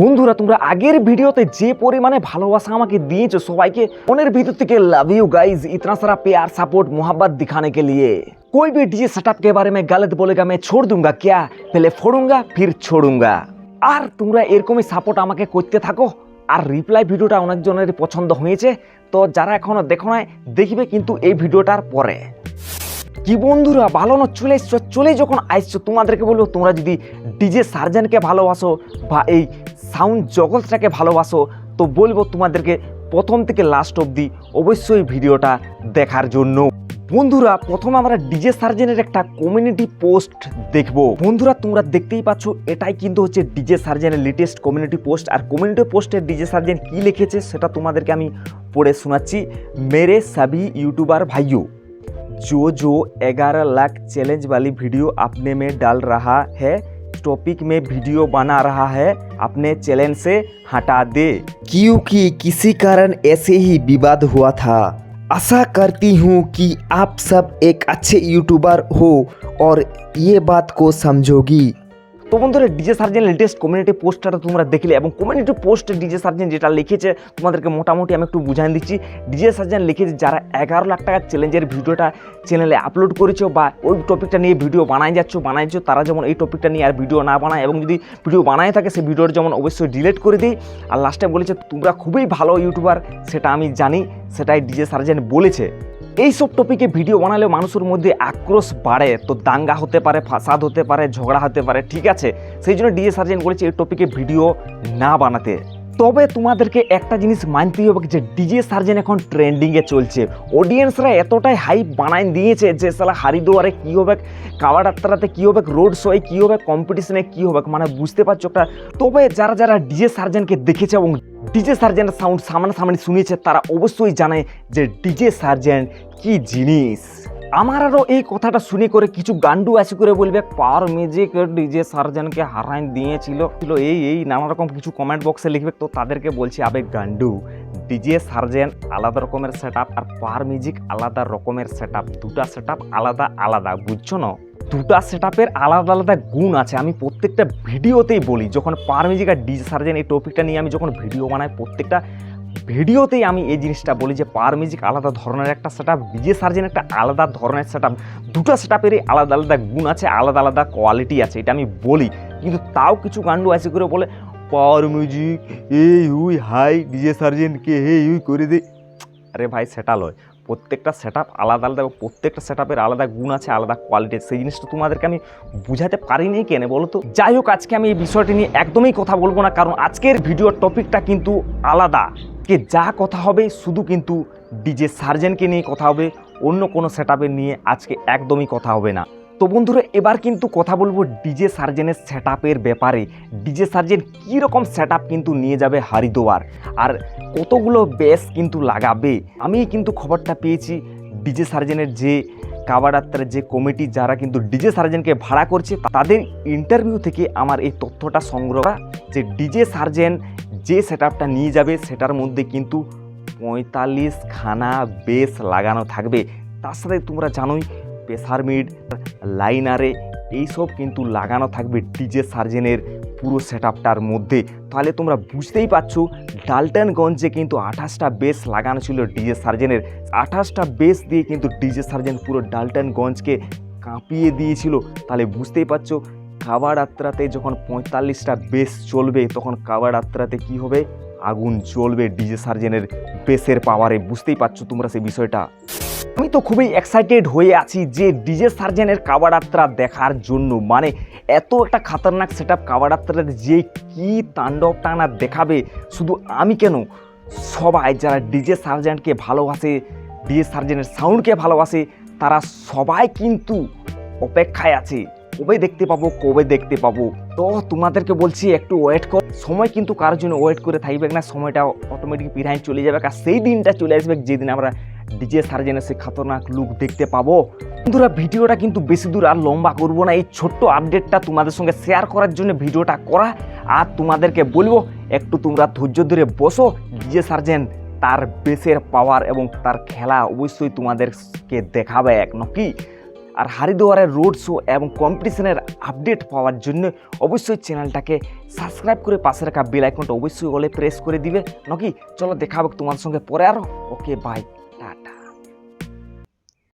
বন্ধুরা তোমরা আগের ভিডিওতে যে পরিমাণে ভালোবাসা আমাকে দিয়েছো সবাইকে মনের ভিতর থেকে লাভ यू गाइस इतना सारा प्यार सपोर्ट मोहब्बत दिखाने के लिए कोई भी डीजे सेटअप के बारे में गलत बोलेगा मैं छोड़ दूंगा क्या पहले फोड़ूंगा फिर छोड़ूंगा আর তোমরা এরকমই সাপোর্ট আমাকে করতে থাকো আর রিপ্লাই ভিডিওটা অনেকজনের পছন্দ হয়েছে তো যারা এখনো দেখো নাই দেখবে কিন্তু এই ভিডিওটার পরে কি বন্ধুরা ভালো না চলে এসছো চলে যখন আসছো তোমাদেরকে বলবো তোমরা যদি ডিজে সার্জেনকে ভালোবাসো বা এই সাউন্ড জগৎটাকে ভালোবাসো তো বলবো তোমাদেরকে প্রথম থেকে লাস্ট অবধি অবশ্যই ভিডিওটা দেখার জন্য বন্ধুরা প্রথমে আমরা ডিজে সার্জেনের একটা কমিউনিটি পোস্ট দেখব বন্ধুরা তোমরা দেখতেই পাচ্ছ এটাই কিন্তু হচ্ছে ডিজে সার্জেনের লেটেস্ট কমিউনিটি পোস্ট আর কমিউনিটি পোস্টে ডিজে সার্জেন কি লিখেছে সেটা তোমাদেরকে আমি পড়ে শোনাচ্ছি মেরে সবই ইউটিউবার ভাইও जो जो ग्यारह लाख चैलेंज वाली वीडियो अपने में डाल रहा है टॉपिक में वीडियो बना रहा है, अपने चैनल से हटा दे। क्योंकि किसी कारण ऐसे ही विवाद हुआ था। आशा करती हूँ कि आप सब एक अच्छे यूट्यूबर हो और ये बात को समझोगी। তো বন্ধুরা ডিজে সার্জেন লেটেস্ট কমিউনিটি পোস্টটা তোমরা দেখলে এবং কমিউনিটি পোস্টে ডিজে সার্জেন যেটা লিখেছে, তোমাদেরকে মোটামুটি আমি একটু বুঝাই দিচ্ছি। ডিজে সার্জেন লিখেছে, যারা এগারো লাখ টাকার চ্যালেঞ্জের ভিডিওটা চ্যানেলে আপলোড করেছ বা ওই টপিকটা নিয়ে ভিডিও বানাই যাচ্ছ বানাইছো তারা যেমন এই টপিকটা নিয়ে আর ভিডিও না বানায় এবং যদি ভিডিও বানায় থাকে, সেই ভিডিওটা যেমন অবশ্যই ডিলিট করে দিই। আর লাস্টে বলেছে, তোমরা খুবই ভালো ইউটিউবার সেটা আমি জানি, সেটাই ডিজে সার্জেন বলেছে। এইসব টপিকে ভিডিও বানালে মানুষের মধ্যে আক্রোশ বাড়ে, তো দাঙ্গা হতে পারে, ফাসাদ হতে পারে, ঝগড়া হতে পারে, ঠিক আছে? সেই জন্য ডিএ সার্জেন্ট বলেছে এই টপিকে ভিডিও না বানাতে। তবে তোমাদেরকে একটা জিনিস মানতেই হবে যে ডিজে সার্জেন এখন ট্রেন্ডিংয়ে চলছে। অডিয়েন্সরা এতটাই হাইপ বানাই দিয়েছে যে সালা হারিদুয়ারে কী হবে কাওয়াডাত্রাতে কী হবে রোড শোয়ে কী হবে কম্পিটিশনে কী হবে মানে বুঝতে পারছ একটা। তবে যারা যারা ডিজে সার্জেনকে দেখেছে এবং ডিজে সার্জেনের সাউন্ড সামনাসামনি শুনেছে, তারা অবশ্যই জানে যে ডিজে সার্জেন কী জিনিস। আমার আরও এই কথাটা শুনে করে কিছু গান্ডু আসি করে বলবে পাওয়ার মিউজিক ডিজে সার্জেনকে হারাই দিয়েছিল। ছিল এই এই, নানা রকম কিছু কমেন্ট বক্সে লিখবে, তো তাদেরকে বলছি, আবে গান্ডু ডিজে সার্জেন আলাদা রকমের সেট আর পাওয়ার মিউজিক আলাদা রকমের সেট দুটা সেট আলাদা আলাদা, বুঝছ না? দুটা সেট আলাদা আলাদা গুণ আছে। আমি প্রত্যেকটা ভিডিওতেই বলি, যখন পাওয়ার মিউজিক আর ডিজে সার্জেন এই টপিকটা নিয়ে আমি যখন ভিডিও বানাই, প্রত্যেকটা ভিডিওতেই আমি এই জিনিসটা বলি যে পাওয়ার মিউজিক আলাদা ধরনের একটা সেট আপ ডিজে সার্জেন একটা আলাদা ধরনের সেট আপ দুটো সেট আপেরই আলাদা আলাদা গুণ আছে, আলাদা আলাদা কোয়ালিটি আছে, এটা আমি বলি। কিন্তু তাও কিছু গান্ডু আছে করে বলে পাওয়ার মিউজিক এই উই হাই ডিজে সার্জেনকে হে ইউই করে দে। আরে ভাই, সেটা লয়। প্রত্যেকটা সেট আলাদা আলাদা, এবং প্রত্যেকটা সেট আলাদা গুণ আছে, আলাদা কোয়ালিটি সেই জিনিসটা তোমাদেরকে আমি বুঝাতে পারিনি কেন বলো তো? যাই হোক, আজকে আমি এই বিষয়টি নিয়ে একদমই কথা বলব না, কারণ আজকের ভিডিওর টপিকটা কিন্তু আলাদা। কে যা কথা হবে, শুধু কিন্তু ডিজে সার্জেনকে নিয়ে কথা হবে, অন্য কোনো সেট নিয়ে আজকে একদমই কথা হবে না। তো বন্ধুরা, এবার কিন্তু কথা বলব ডিজে সার্জেনের সেট ব্যাপারে। ডিজে সার্জেন কীরকম সেট কিন্তু নিয়ে যাবে হারিদোয়ার? আর কতগুলো বেস কিন্তু লাগাবে? আমি কিন্তু খবরটা পেয়েছি ডিজে সার্জেনের যে কাবাডাত্তার যে কমিটি যারা কিন্তু ডিজে সার্জেনকে ভাড়া করছে, তাদের ইন্টারভিউ থেকে আমার এই তথ্যটা সংগ্রহ যে ডিজে সার্জেন যে সেট নিয়ে যাবে সেটার মধ্যে কিন্তু পঁয়তাল্লিশ খানা বেস লাগানো থাকবে। তার সাথে তোমরা জানোই প্রেসার মিড লাইনারে এইসব কিন্তু লাগানো থাকবে ডিজে সার্জেনের পুরো সেট মধ্যে। তাহলে তোমরা বুঝতেই পারছ ডালটনগঞ্জে কিন্তু আঠাশটা বেস লাগানো ছিল ডিজে সার্জেনের আঠাশটা বেস দিয়ে কিন্তু ডিজে সার্জেন পুরো ডালটনগঞ্জকে কাঁপিয়ে দিয়েছিল। তাহলে বুঝতেই পারছ কাবার আত্রাতে যখন পঁয়তাল্লিশটা বেস চলবে, তখন কাবার আত্রাতে কী হবে? আগুন জ্বলবে, ডিজে সার্জেনের বেসের পাওয়ারে। বুঝতেই পারছ তোমরা সেই বিষয়টা? আমি তো খুবই এক্সাইটেড হয়ে আছি যে ডিজে সার্জেনের কাবাডাত্রা দেখার জন্য। মানে এত একটা খাতারনাক সেট আপ কাবাডাত্রাতে যে কি তাণ্ডব টানা দেখাবে, শুধু আমি কেন? সবাই যারা ডিজে সার্জেন্টকে ভালোবাসে, ডিজে সার্জেনের সাউন্ডকে ভালোবাসে, তারা সবাই কিন্তু অপেক্ষায় আছে। কবে দেখতে পাবো, কবে দেখতে পাবো? তো তোমাদেরকে বলছি, একটু ওয়েট কর। সময় কিন্তু কারোর জন্য ওয়েট করে থাকবে না, সময়টা অটোমেটিক পিরাই চলে যাবে। আর সেই দিনটা চলে আসবে, যেদিন আমরা ডিজে সার্জেনের সে খতরনাক লুক দেখতে পাবো। বন্ধুরা, ভিডিওটা কিন্তু বেশি দূর আর লম্বা করব না। এই ছোট্ট আপডেটটা তোমাদের সঙ্গে শেয়ার করার জন্য ভিডিওটা করা। আর তোমাদেরকে বলব, একটু তোমরা ধৈর্য ধরে বসো। ডিজে সার্জেন তার বেসের পাওয়ার এবং তার খেলা অবশ্যই তোমাদেরকে দেখাবে এক নাকি। আর হারিদুয়ারের রোড শো এবং কম্পিটিশনের আপডেট পাওয়ার জন্য অবশ্যই চ্যানেলটাকে সাবস্ক্রাইব করে পাশে রাখা বেল আইকনটা অবশ্যই বলে প্রেস করে দিবে। নাকি, চলো দেখাবো তোমার সঙ্গে পরে আরও ওকে বাই